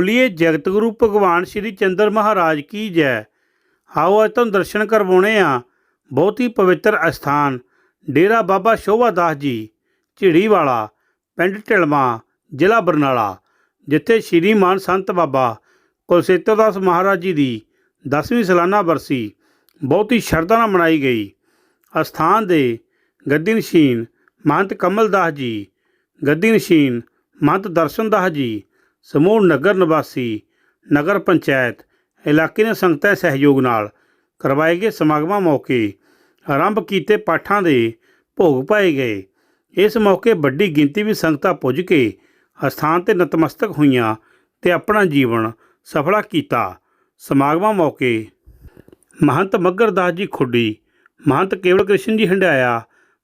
ਬੋਲੀਏ, ਜਗਤ ਗੁਰੂ ਭਗਵਾਨ ਸ਼੍ਰੀ ਚੰਦਰ ਮਹਾਰਾਜ ਕੀ ਜੈ। ਆਓ ਅੱਜ ਤੁਹਾਨੂੰ ਦਰਸ਼ਨ ਕਰਵਾਉਣੇ ਆ। ਬਹੁਤ ਹੀ ਪਵਿੱਤਰ ਅਸਥਾਨ। ਡੇਰਾ ਬਾਬਾ ਸ਼ੋਭਾ ਦਾਸ ਜੀ, ਝਿੜੀ ਵਾਲਾ, ਪਿੰਡ ਢਿਲਮਾ ਜ਼ਿਲ੍ਹਾ ਬਰਨਾਲਾ, ਜਿੱਥੇ ਸ਼੍ਰੀ ਮਾਨ ਸੰਤ ਬਾਬਾ ਕੁਲਸੇਤਰ ਦਾਸ ਮਹਾਰਾਜ ਜੀ ਦੀ 10ਵੀਂ ਸਾਲਾਨਾ ਬਰਸੀ ਬਹੁਤ ਹੀ ਸ਼ਰਧਾ ਨਾਲ ਮਨਾਈ ਗਈ। ਅਸਥਾਨ ਦੇ ਗੱਦੀ ਨਸ਼ੀਨ ਮਹੰਤ ਕਮਲ ਦਾਸ ਜੀ, ਗੱਦੀ ਨਸ਼ੀਨ ਮਹੰਤ ਦਰਸ਼ਨ ਦਾਸ ਜੀ ਸਮੂਹ ਨਗਰ ਨਿਵਾਸੀ, ਨਗਰ ਪੰਚਾਇਤ, ਇਲਾਕੇ ਨੇ ਸੰਗਤਾਂ ਸਹਿਯੋਗ ਨਾਲ ਕਰਵਾਏ ਗਏ ਸਮਾਗਮਾਂ ਮੌਕੇ ਆਰੰਭ ਕੀਤੇ ਪਾਠਾਂ ਦੇ ਭੋਗ ਪਾਏ ਗਏ। ਇਸ ਮੌਕੇ ਵੱਡੀ ਗਿਣਤੀ ਵਿੱਚ ਸੰਗਤਾਂ ਪੁੱਜ ਕੇ ਅਸਥਾਨ ਤੇ ਨਤਮਸਤਕ ਹੋਈਆਂ ਤੇ ਆਪਣਾ ਜੀਵਨ ਸਫਲਾ ਕੀਤਾ। ਸਮਾਗਮਾਂ ਮੌਕੇ ਮਹੰਤ ਮੱਗਰ ਦਾਸ ਜੀ ਖੁੱਡੀ, ਮਹੰਤ ਕੇਵਲ ਕ੍ਰਿਸ਼ਨ ਜੀ ਹੰਡਾਇਆ,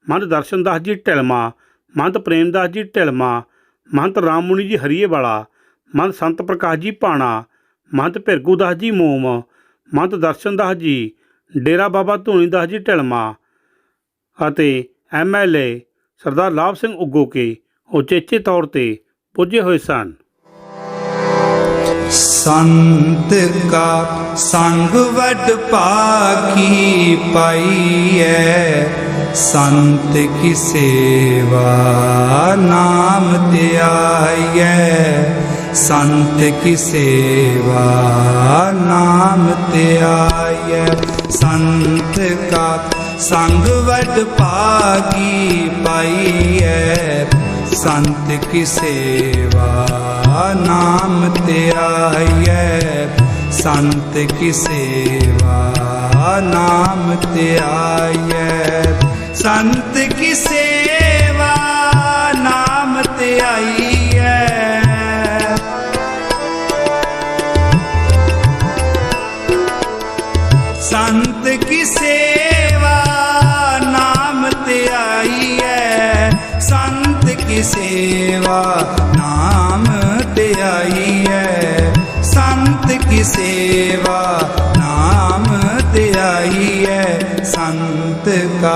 ਮਹੰਤ ਦਰਸ਼ਨ ਦਾਸ ਜੀ ਢਿਲਮਾ ਮਹੰਤ ਪ੍ਰੇਮ ਦਾਸ ਜੀ ਢਿਲਮਾ ਮਹੰਤ ਰਾਮ ਮੁਨੀ ਜੀ ਹਰੀਏ ਵਾਲਾ ਮਹੰਤ ਸੰਤ ਪ੍ਰਕਾਸ਼ ਜੀ ਭਾਣਾ, ਮਹੰਤ ਭਿਰਗੂ ਦਾਸ ਜੀ ਮੋਮ, ਮਹੰਤ ਦਰਸ਼ਨ ਦਾਸ ਜੀ, ਡੇਰਾ ਬਾਬਾ ਧੂਣੀ ਦਾਸ ਜੀ ਢਿਲਮਾ ਅਤੇ ਐਮਐਲਏ ਸਰਦਾਰ ਲਾਭ ਸਿੰਘ ਉਗੋਕੇ ਉਚੇਚੇ ਤੌਰ ਤੇ ਪੁੱਜੇ ਹੋਏ ਸਨ। ਸੰਤ ਕਾ ਸੰਗ ਵਡ ਭਾਗੀ ਪਾਈਐ ਸੰਤ ਕੀ ਸੇਵਾ ਨਾਮ ਧਿਆਈਐ ਸੰਤ ਕੀ ਸੇਵਾ ਨਾਮ ਤੇ ਧਿਆਈਐ ਸੰਤ ਕਾ ਸੰਗ ਵਡ ਭਾਗੀ ਪਾਈਐ। ਸੰਤ ਕੀ ਸੇਵਾ ਨਾਮ ਤੇ ਧਿਆਈਐ ਸੰਤ ਕੀ ਸੇਵਾ ਨਾਮ ਤੇ ਧਿਆਈਐ ਸੰਤ ਕੀ ਸੇਵਾ ਨਾਮ ਤੇ ਆਈ ਸੇਵਾ ਨਾਮ ਧਿਆਈਐ ਸੰਤ ਕੀ ਸੇਵਾ ਨਾਮ ਧਿਆਈਐ ਸੰਤ ਕਾ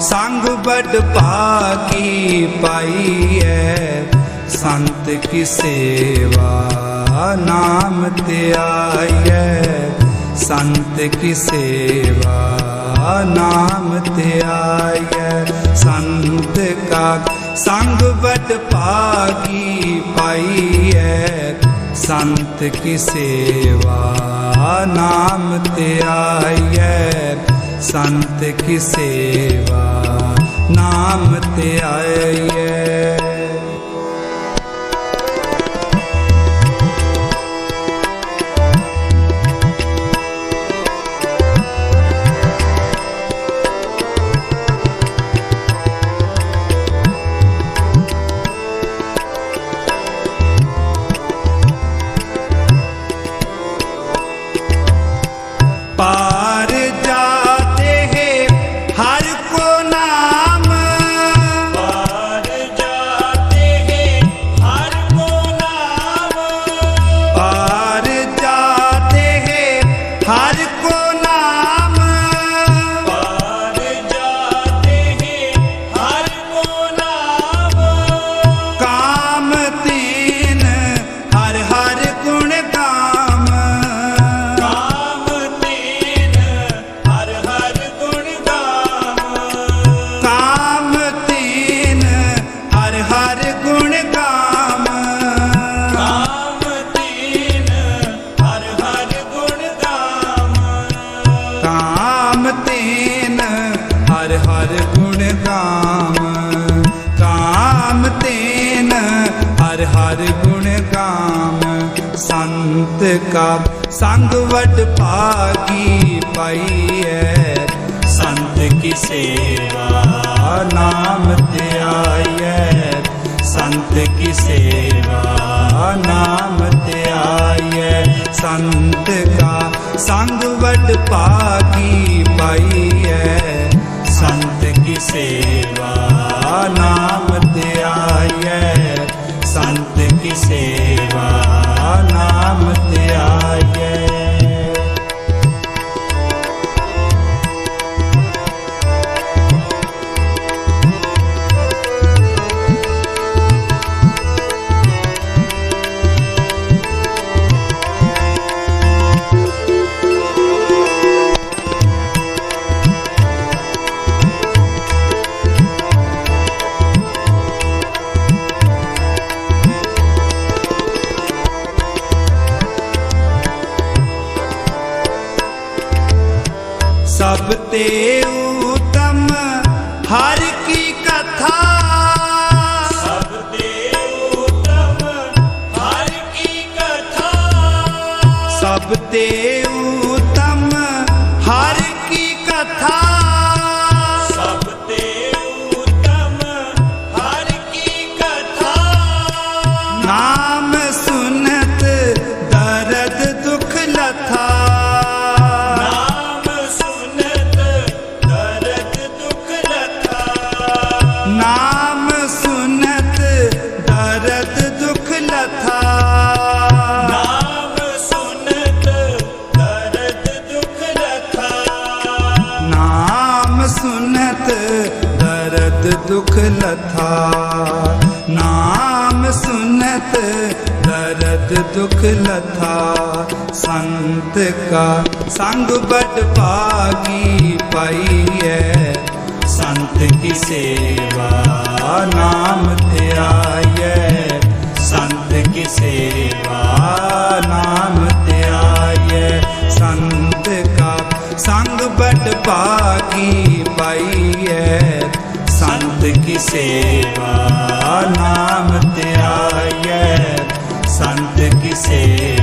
ਸੰਗ ਬੜ ਭਾਗੀ ਪਾਈਐ ਸੰਤ ਕੀ ਸੇਵਾ ਨਾਮ ਧਿਆਈਐ ਸੰਤ ਕੀ ਸੇਵਾ ਨਾਮ ਧਿਆਈਐ ਸੰਤ ਕਾ ਸੰਗ ਬਟ ਪਾਈ ਪਾਈਐ ਸੰਤ ਕੀ ਸੇਵਾ ਨਾਮ ਤੇ ਧਿਆਈਐ ਸੰਤ ਕੀ ਸੇਵਾ ਨਾਮ ਤੇ पार ਕੀ ਸੇਵਾ ਨਾਮ ਧਿਆਈਐ ਸੰਤ ਕਾ ਸੰਗ ਵਡ ਪਾਗੀ ਪਾਈਐ। ਸੰਤ ਕੀ ਸੇਵਾ ਨਾਮ ਧਿਆਈਐ ਸੰਤ ਕੀ ਸਭ ਤੇ ਉਤਮ ਹਰ ਦਰਦ ਦੁਖ ਲਥਾ, ਨਾਮ ਸੁਨਤ, ਦਰਦ ਦੁਖ ਲਥਾ। ਸੰਤ ਕਾ ਸੰਗ ਬੜ ਭਾਗੀ ਪਾਈਐ, ਸੰਤ ਕੀ ਸੇਵਾ ਨਾਮ ਧਿਆਈਐ। ਸੰਤ ਕੀ ਸੇਵਾ ਨਾਮ ਧਿਆਈਐ, ਸੰਤ ਕਾ ਸੰਗ ਬੜ ਭਾਗੀ ਪਾਈਐ। ਸੰਤ ਕੀ ਸੇਵਾ ਨਾਮ ਧਿਆਈਐ। ਸੰਤ ਕੀ ਸੇਵਾ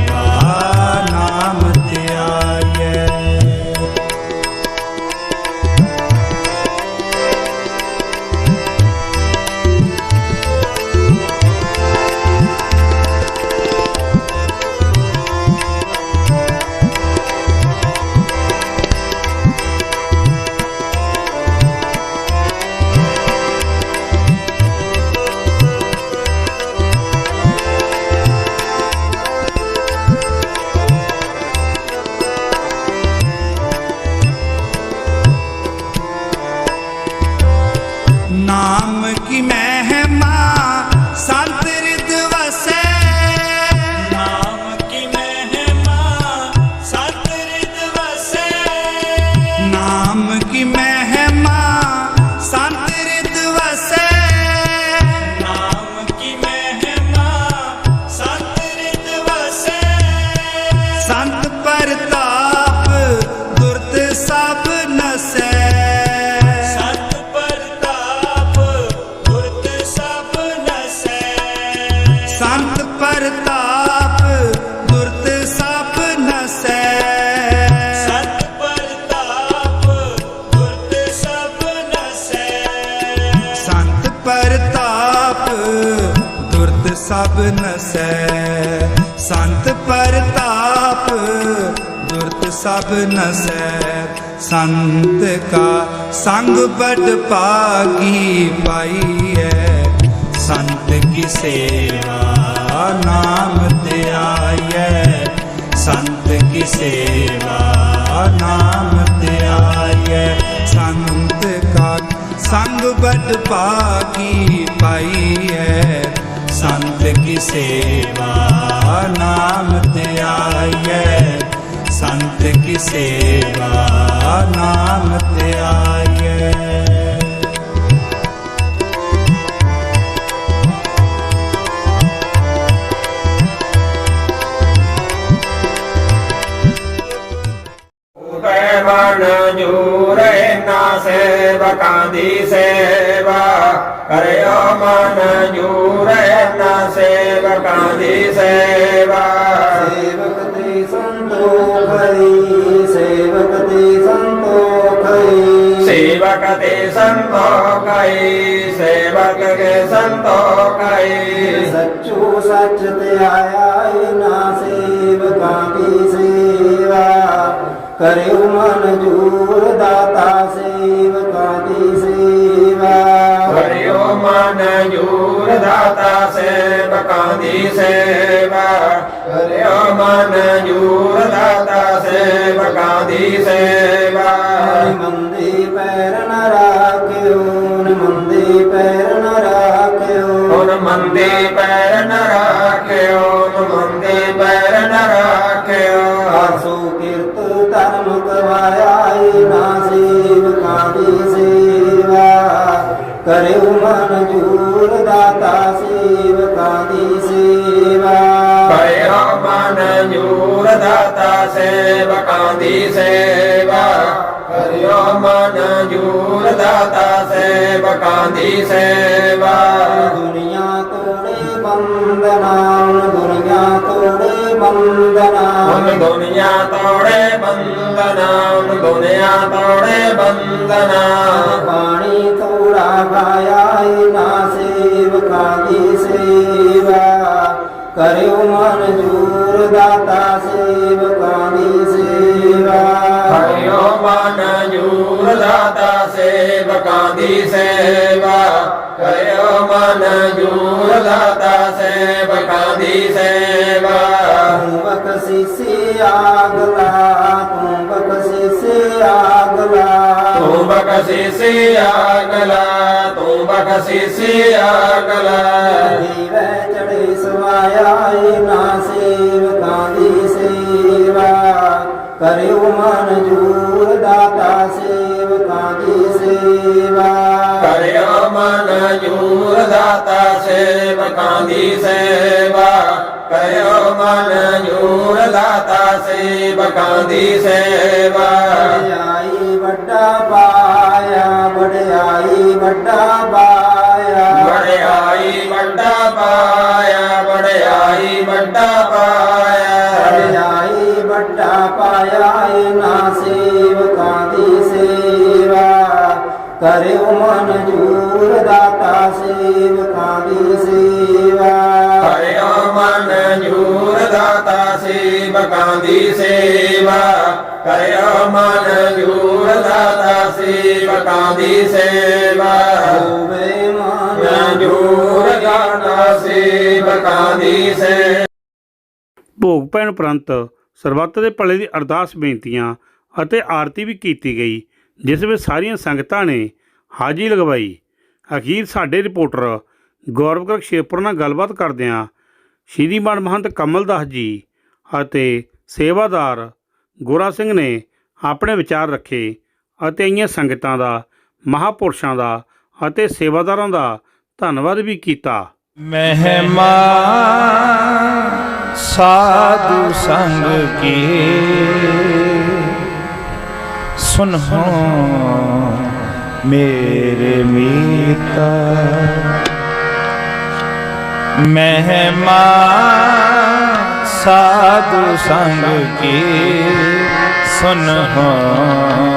ਸੰਤ ਕਾ ਸੰਗ ਬੜ ਪਾਗੀ ਪਾਈ ਹੈ ਸੰਤ ਕੀ ਸੇਵਾ ਨਾਮ ਧਿਆਈਐ ਸੰਤ ਕੀ ਸੇਵਾ ਨਾਮ ਧਿਆਈਐ ਸੰਤ ਕਾ ਸੰਗ ਬੜ ਭਾਗੀ ਪਾਈਐ ਸੰਤ ਕੀ ਸੇਵਾ ਨਾਮ ਧਿਆਈਐ ਸੰਤ ਕੀ ਸੇਵਾ ਨਾਮ ਧਿਆਈਐ ਉਪੈ ਮਨ ਜੂਰੇ ਨਾ ਸੇਵਕਾਂ ਦੀ ਸੇਵਾ, ਕਰਿਓ ਮਨ ਜੂਰੇ ਨਾ ਸੇਵਕਾਂ ਦੀ ਸੇਵਾ। ਸੇਵਕ ਤੇ ਸੰਤੋਖਈ ਸੇਵਕ ਕੇ ਸੰਤੋਖਈ ਸੱਚੋ ਸੱਚ ਤੇ ਆਇਆ ਏ ਨਾ ਸੇਵਕਾਂ ਦੀ ਸੇਵਾ ਕਰਿਓ ਮਨ ਜੂਰ ਦਾਤਾ ਸੇਵਕਾਂ ਦੀ ਸੇਵਾ ਕਰਿਓ ਮਨ ਜੂਰ ਦਾਤਾ ਸੇਵਕਾਂ ਦੀ ਸੇਵਾ ਕਰਿਓ ਮਨ ਜੂਰ ਦਾਤਾ ਸੇਵਕਾਂ ਦੀ ਕਰਿਓ ਮਨ ਜੂਰ ਦਾਤਾ ਸੇਵਕਾਂ ਦੀ ਸੇਵਾ। ਕਰਿਓ ਮਨ ਜੂਰ ਦਾਤਾ ਸੇਵਕਾਂ ਦੀ ਸੇਵਾ। ਕਰਿਓ ਕਰਿਓ ਮਨ ਜੂਰ ਦਾਤਾ ਸੇਵਕਾਂ ਦੀ ਸੇਵਾ। ਦੁਨੀਆ ਤੋੜੇ ਬੰਦਨਾ ਦੁਨੀਆ ਤੋੜੇ ਬੰਦਨਾ ਉਨ ਦੁਨੀਆ ਤੋੜੇ ਬੰਦਨਾ ਉਨ ਦੁਨੀਆ ਤੋੜੇ ਬੰਦਨਾ ਪਾਣੀ ਥੋੜਾ ਖਾਇਆ ਏ ਨਾ ਸੇਵਕਾਂ ਦੀ ਸੇਵਾ ਕਰਿਓ ਮਨਜੂਰ ਦਾਤਾ ਸੇਵਕਾਂ ਦੀ ਸੇਵਾ ਕਰਿਓ ਮਨ ਜੂਰ ਦਾਤਾ ਸੇਵਕਾਂ ਦੀ ਸੇਵਾ ਕਰਿਓ ਮਨ ਜੂਰ ਦਾਤਾ ਸੇਵਕਾਂ ਦੀ ਸੇਵਾ ਤੂੰ ਬਖਸ਼ੀਸੇ ਆਗਲਾ ਤੂੰ ਬਖਸ਼ੀਸੇ ਆਗਲਾ ਤੂੰ ਬਖਸ਼ੀਸੀ ਆਗਲਾ ਤੂੰ ਬਖਸ਼ੀਸੀ ਆਗਲਾ ਜੀਵੈ ਚੜੇ ਸਮਾਇਆ ਏ ਨਾ ਸੇਵਕਾਂ ਦੀ ਸੇਵਾ। ਕਰਿਓ ਮਨਜੂਰ ਦਾਤਾ ਸੇਵਕਾਂ ਦੀ ਸੇਵਾ। ਕਰਿਓ ਮਨ ਜੂਰ ਦਾਤਾ ਸੇਵਕਾਂ ਦੀ ਸੇਵਾ। ਕਰਿਓ ਮਨ ਜੂਰ ਦਾਤਾ ਸੇਵਕਾਂ ਦੀ ਸੇਵਾ। ਵਡਿਆਈ ਵੱਡਾ ਪਾਇਆ ਸੇਵਕਾਂ ਦੀ ਸੇਵਾ ਕਰਿਓ ਮਨ ਜੂਰ ਦਾਤਾ ਸੇਵਕਾਂ ਦੀ ਸੇਵਾ। ਹੋਵੇ ਮਨ ਮਨਜੂਰ ਦਾਤਾ ਸੇਵਕਾਂ ਦੀ ਸੇਵਾ। ਭੋਗ ਪੈਣ ਉਪਰੰਤ ਸਰਬੱਤ ਦੇ ਭਲੇ ਦੀ ਅਰਦਾਸ ਬੇਨਤੀਆਂ ਅਤੇ ਆਰਤੀ ਵੀ ਕੀਤੀ ਗਈ ਜਿਸ ਵਿੱਚ ਸਾਰੀਆਂ ਸੰਗਤਾਂ ਨੇ ਹਾਜ਼ਰੀ ਲਗਵਾਈ। ਅਖੀਰ ਸਾਡੇ ਰਿਪੋਰਟਰ ਗੌਰਵ ਗਰਗ ਸ਼ੇਰਪੁਰ ਨਾਲ ਗੱਲਬਾਤ ਕਰਦਿਆਂ ਸ਼੍ਰੀਮਾਨ ਮਹੰਤ ਕਮਲਦਾਸ ਜੀ ਅਤੇ ਸੇਵਾਦਾਰ ਗੋਰਾ ਸਿੰਘ ਨੇ ਆਪਣੇ ਵਿਚਾਰ ਰੱਖੇ ਅਤੇ ਆਈਆਂ ਸੰਗਤਾਂ ਦਾ, ਮਹਾਪੁਰਸ਼ਾਂ ਦਾ ਅਤੇ ਸੇਵਾਦਾਰਾਂ ਦਾ ਧੰਨਵਾਦ ਵੀ ਕੀਤਾ। ਮਹਿਮਾ ਸਾਧੂ ਸੰਗ ਕੀ ਸੁਨਹੁ ਮੇਰੇ ਮੀਤਾ। ਮਹਿਮਾ ਸਾਧੂ ਸੰਗ ਕੀ ਸੁਨਹੁ। ਮੇਰੇ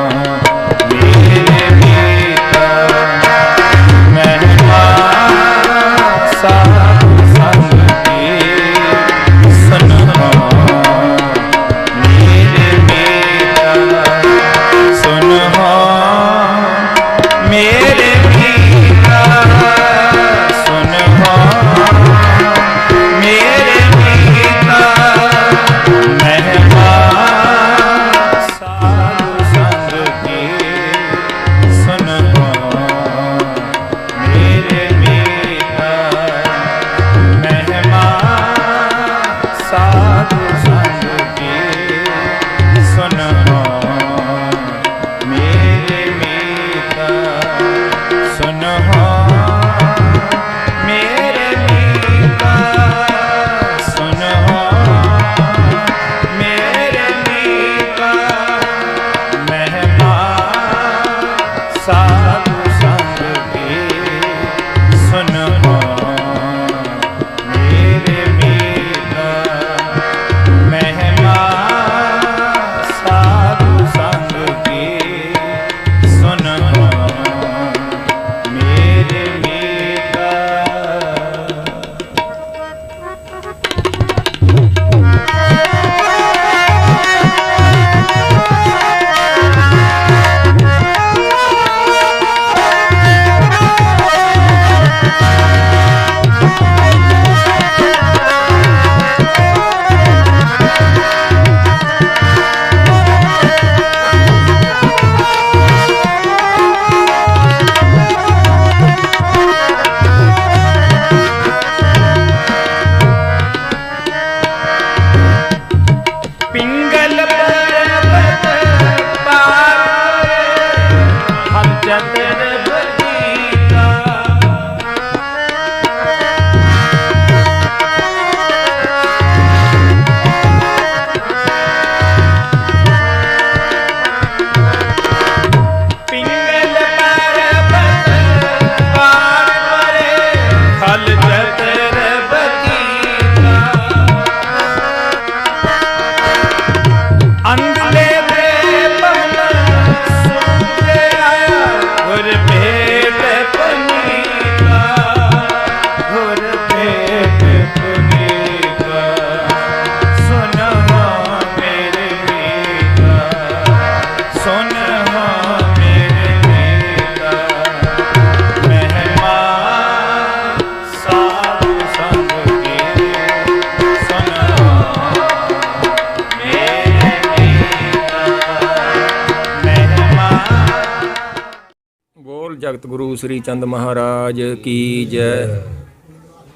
ਸਤਿਗੁਰੂ ਸ੍ਰੀ ਚੰਦ ਮਹਾਰਾਜ ਕੀ ਜੈ।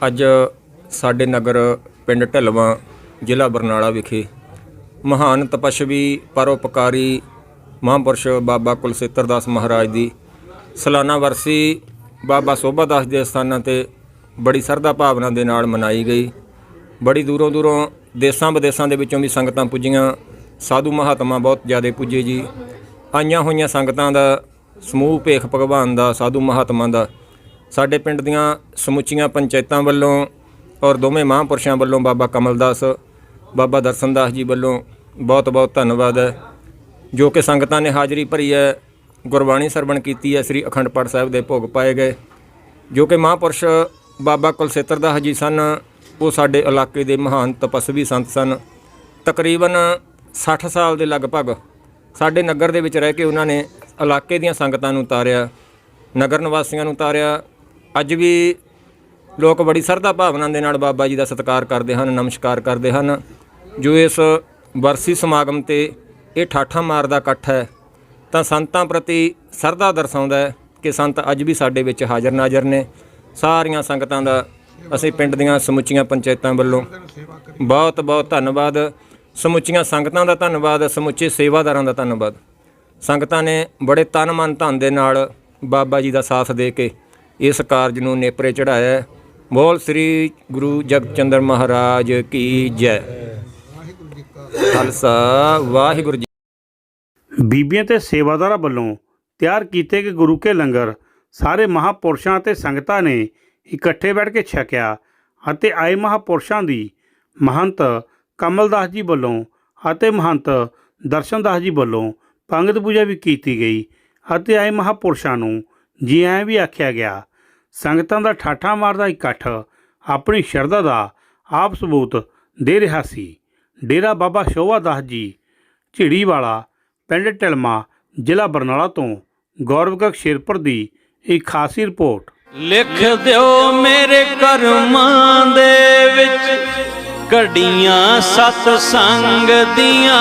ਅੱਜ ਸਾਡੇ ਨਗਰ ਪਿੰਡ ਢਲਵਾਂ ਜ਼ਿਲ੍ਹਾ ਬਰਨਾਲਾ ਵਿਖੇ ਮਹਾਨ ਤਪਸਵੀ ਪਰਉਪਕਾਰੀ ਮਹਾਂਪੁਰਸ਼ ਬਾਬਾ ਕੁਲਸੇਤਰ ਦਾਸ ਮਹਾਰਾਜ ਦੀ ਸਾਲਾਨਾ ਵਰਸੀ ਬਾਬਾ ਸੋਭਾ ਦਾਸ ਦੇ ਸਥਾਨਾਂ ਤੇ ਬੜੀ ਸਰਦਾ ਭਾਵਨਾ ਦੇ ਨਾਲ ਮਨਾਈ ਗਈ। ਬੜੀ ਦੂਰੋਂ ਦੂਰੋਂ ਦੇਸਾਂ ਵਿਦੇਸਾਂ ਦੇ ਵਿੱਚੋਂ ਵੀ ਸੰਗਤਾਂ ਪੁੱਜੀਆਂ। ਸਾਧੂ ਮਹਾਤਮਾ ਬਹੁਤ ਜ਼ਿਆਦਾ ਪੁੱਜੇ ਜੀ। ਆਈਆਂ ਹੋਈਆਂ ਸੰਗਤਾਂ ਦਾ ਸਮੂਹ ਭੇਖ ਭਗਵਾਨ ਦਾ, ਸਾਧੂ ਮਹਾਤਮਾ ਦਾ, ਸਾਡੇ ਪਿੰਡ ਦੀਆਂ ਸਮੁੱਚੀਆਂ ਪੰਚਾਇਤਾਂ ਵੱਲੋਂ ਔਰ ਦੋਵੇਂ ਮਹਾਂਪੁਰਸ਼ਾਂ ਵੱਲੋਂ ਬਾਬਾ ਕਮਲਦਾਸ, ਬਾਬਾ ਦਰਸ਼ਨਦਾਸ ਜੀ ਵੱਲੋਂ ਬਹੁਤ ਬਹੁਤ ਧੰਨਵਾਦ ਹੈ, ਜੋ ਕਿ ਸੰਗਤਾਂ ਨੇ ਹਾਜ਼ਰੀ ਭਰੀ ਹੈ, ਗੁਰਬਾਣੀ ਸਰਵਣ ਕੀਤੀ ਹੈ, ਸ੍ਰੀ ਅਖੰਡ ਪਾਠ ਸਾਹਿਬ ਦੇ ਭੋਗ ਪਾਏ ਗਏ, ਜੋ ਕਿ ਮਹਾਂਪੁਰਸ਼ ਬਾਬਾ ਕੁਲਸੇਤਰ ਦਾਸ ਜੀ ਸਨ, ਉਹ ਸਾਡੇ ਇਲਾਕੇ ਦੇ ਮਹਾਨ ਤਪਸਵੀ ਸੰਤ ਸਨ, ਤਕਰੀਬਨ 60 ਸਾਲ ਦੇ ਲਗਭਗ ਸਾਡੇ ਨਗਰ ਦੇ ਵਿੱਚ ਰਹਿ ਕੇ ਉਹਨਾਂ ਨੇ ਇਲਾਕੇ ਦੀਆਂ ਸੰਗਤਾਂ ਨੂੰ ਤਾਰਿਆ, ਨਗਰ ਨਿਵਾਸੀਆਂ ਨੂੰ ਤਾਰਿਆ। ਅੱਜ ਵੀ ਲੋਕ ਬੜੀ ਸਰਦਾ ਭਾਵਨਾ ਦੇ ਨਾਲ ਬਾਬਾ ਜੀ ਦਾ ਸਤਿਕਾਰ ਕਰਦੇ ਹਨ, ਨਮਸਕਾਰ ਕਰਦੇ ਹਨ। ਜੋ ਇਸ ਵਰਸੀ ਸਮਾਗਮ ਤੇ ਇਹ ਠਾਠਾਂ ਮਾਰਦਾ ਇਕੱਠ ਹੈ, ਤਾਂ ਸੰਤਾਂ ਪ੍ਰਤੀ ਸਰਦਾ ਦਰਸਾਉਂਦਾ ਹੈ ਕਿ ਸੰਤ ਅੱਜ ਵੀ ਸਾਡੇ ਵਿੱਚ ਹਾਜ਼ਰ ਨਾਜ਼ਰ ਨੇ। ਸਾਰੀਆਂ ਸੰਗਤਾਂ ਦਾ ਅਸੀਂ ਪਿੰਡ ਦੀਆਂ ਸਮੁੱਚੀਆਂ ਪੰਚਾਇਤਾਂ ਵੱਲੋਂ ਬਹੁਤ ਬਹੁਤ ਧੰਨਵਾਦ। ਸਮੁੱਚੀਆਂ ਸੰਗਤਾਂ ਦਾ ਧੰਨਵਾਦ, ਸਮੁੱਚੇ ਸੇਵਾਦਾਰਾਂ ਦਾ ਧੰਨਵਾਦ। ਸੰਗਤਾਂ ਨੇ ਬੜੇ ਤਨ ਮਨ ਧਨ ਦੇ ਨਾਲ ਬਾਬਾ ਜੀ ਦਾ ਸਾਥ ਦੇ ਕੇ ਇਸ ਕਾਰਜ ਨੂੰ ਨੇਪਰੇ ਚੜਾਇਆ ਬੋਲ ਸ੍ਰੀ ਗੁਰੂ ਜਗਚੰਦਰ ਮਹਾਰਾਜ ਕੀ ਜੈ ਵਾਹਿਗੁਰੂ ਜੀ। ਖਾਲਸਾ, ਵਾਹਿਗੁਰੂ ਜੀ। ਬੀਬੀਆਂ ਤੇ ਸੇਵਾਦਾਰਾਂ ਵੱਲੋਂ ਤਿਆਰ ਕੀਤੇ ਗਏ ਗੁਰੂ ਕੇ ਲੰਗਰ ਸਾਰੇ ਮਹਾਪੁਰਸ਼ਾਂ ਅਤੇ ਸੰਗਤਾਂ ਨੇ ਇਕੱਠੇ ਬੈਠ ਕੇ ਛਕਿਆ ਅਤੇ ਆਏ ਮਹਾਪੁਰਸ਼ਾਂ ਦੀ ਮਹੰਤ ਕਮਲਦਾਸ ਜੀ ਵੱਲੋਂ ਅਤੇ ਮਹੰਤ ਦਰਸ਼ਨਦਾਸ ਜੀ ਵੱਲੋਂ ਪੰਗਤ ਪੂਜਾ ਵੀ ਕੀਤੀ ਗਈ ਅਤੇ ਆਏ ਮਹਾਪੁਰਸ਼ਾਂ ਨੂੰ, ਜੀ ਆਇਆਂ ਵੀ ਆਖਿਆ ਗਿਆ, ਸੰਗਤਾਂ ਦਾ ਠਾਠਾ ਮਾਰਦਾ ਇਕੱਠ, ਆਪਣੀ ਸ਼ਰਧਾ ਦਾ ਆਪ ਸਬੂਤ ਦੇ ਰਿਹਾ ਸੀ। ਡੇਰਾ ਬਾਬਾ ਸ਼ੋਭਾ ਦਾਸ ਜੀ, ਝਿੜੀ ਵਾਲਾ, ਪਿੰਡ ਢਲਮਾ, ਜ਼ਿਲ੍ਹਾ ਬਰਨਾਲਾ ਤੋਂ, ਗੌਰਵ ਸ਼ੇਰਪੁਰ ਦੀ ਇੱਕ ਖਾਸੀ ਰਿਪੋਰਟ। ਲਿਖ ਦਿਓ ਮੇਰੇ ਕਰਮਾਂ ਦੇ ਵਿੱਚ ਘੜੀਆਂ ਸਤ ਸੰਗ ਦੀਆਂ।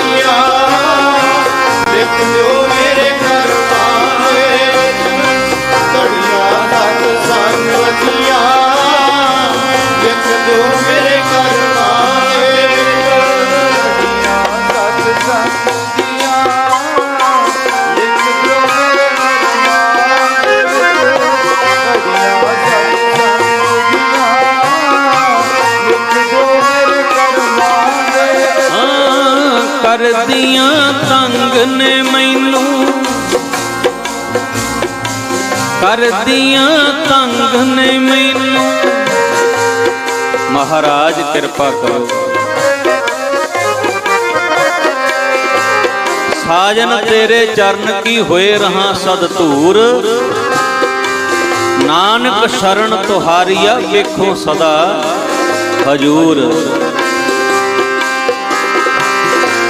ਕਰਦੀਆਂ ਤੰਗ ਨੇ ਮੈਨੂੰ। ਕਰਦੀਆਂ ਤੰਗ ਨੇ ਮੈਨੂੰ। ਮਹਾਰਾਜ, ਕਿਰਪਾ ਕਰੋ। ਸਾਜਨ, ਤੇਰੇ ਚਰਨ ਕੀ ਹੋਏ ਰਹਾ ਸਦ ਧੂਰ ਨਾਨਕ ਸ਼ਰਨ ਤੁਹਾਰੀਆ ਵੇਖੋ ਸਦਾ ਹਜੂਰ।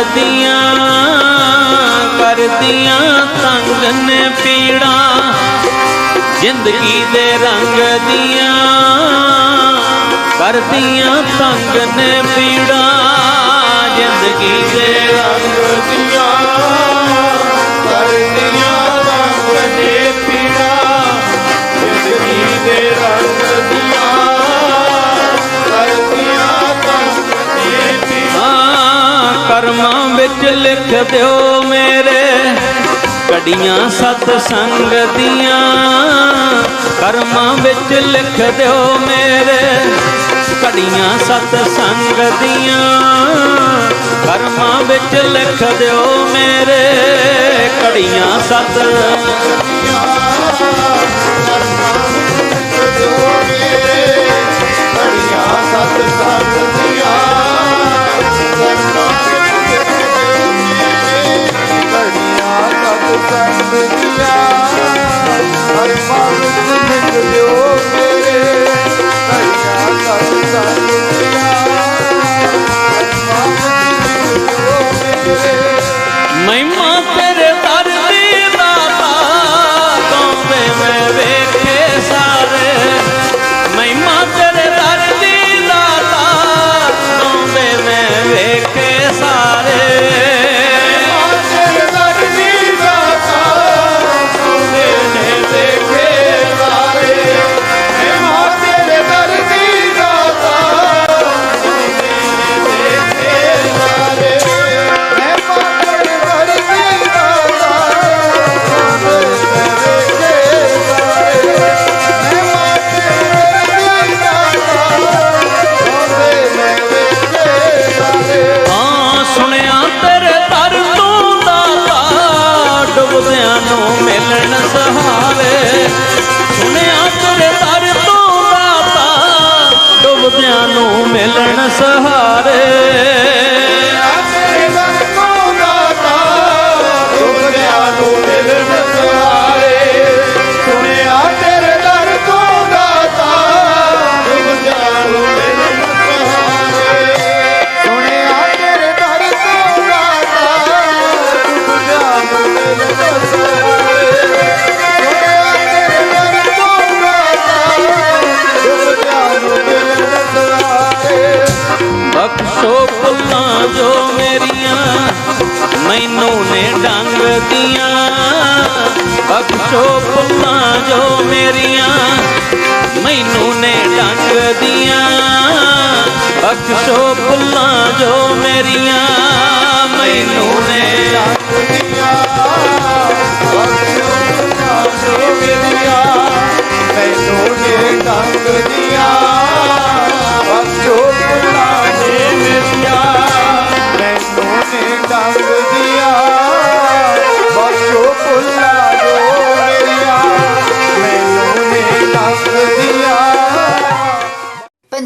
ਰੰਗ ਕਰਦੀਆਂ ਤੰਗ ਨੇ ਪੀੜਾ। ਜ਼ਿੰਦਗੀ ਦੇ ਰੰਗ ਦੀਆਂ, ਕਰਦੀਆਂ ਤੰਗ ਨੇ ਪੀੜਾ। ਜ਼ਿੰਦਗੀ ਦੇ ਰੰਗ ਦੀਆਂ, ਕਰਦੀਆਂ ਤੰਗ ਨੇ ਪੀੜਾ। ਜ਼ਿੰਦਗੀ ਦੇ ਰੰਗ ਦੀਆਂ, ਕਰਦੀਆਂ ਤੰਗ ਨੇ ਪੀੜਾ। ਕਰਮਾਂ ਵਿੱਚ ਲਿਖ ਦਿਓ ਮੇਰੇ ਕੜੀਆਂ ਸਤ ਸੰਗ ਦੀਆਂ। ਕਰਮਾਂ ਵਿੱਚ ਲਿਖ ਦਿਓ ਮੇਰੇ ਕੜੀਆਂ ਸਤ ਸੰਗ ਦੀਆਂ। ਕਰਮਾਂ ਵਿੱਚ ਲਿਖ ਦਿਓ ਮੇਰੇ ਕੜੀਆਂ ਸਤ ਮਹਿਮਾ ਮੈਨੂੰ ਨੇ ਡੰਗ ਦੀਆਂ ਬਖਸ਼ੋ ਭੁੱਲਾਂ ਜੋ ਮੇਰੀਆਂ, ਮੈਨੂੰ ਨੇ ਡੰਗ ਦੀਆਂ ਬਖਸ਼ੋ ਭੁੱਲਾਂ ਜੋ ਮੇਰੀਆਂ, ਮੈਨੂੰ ਨੇ ਡੰਗ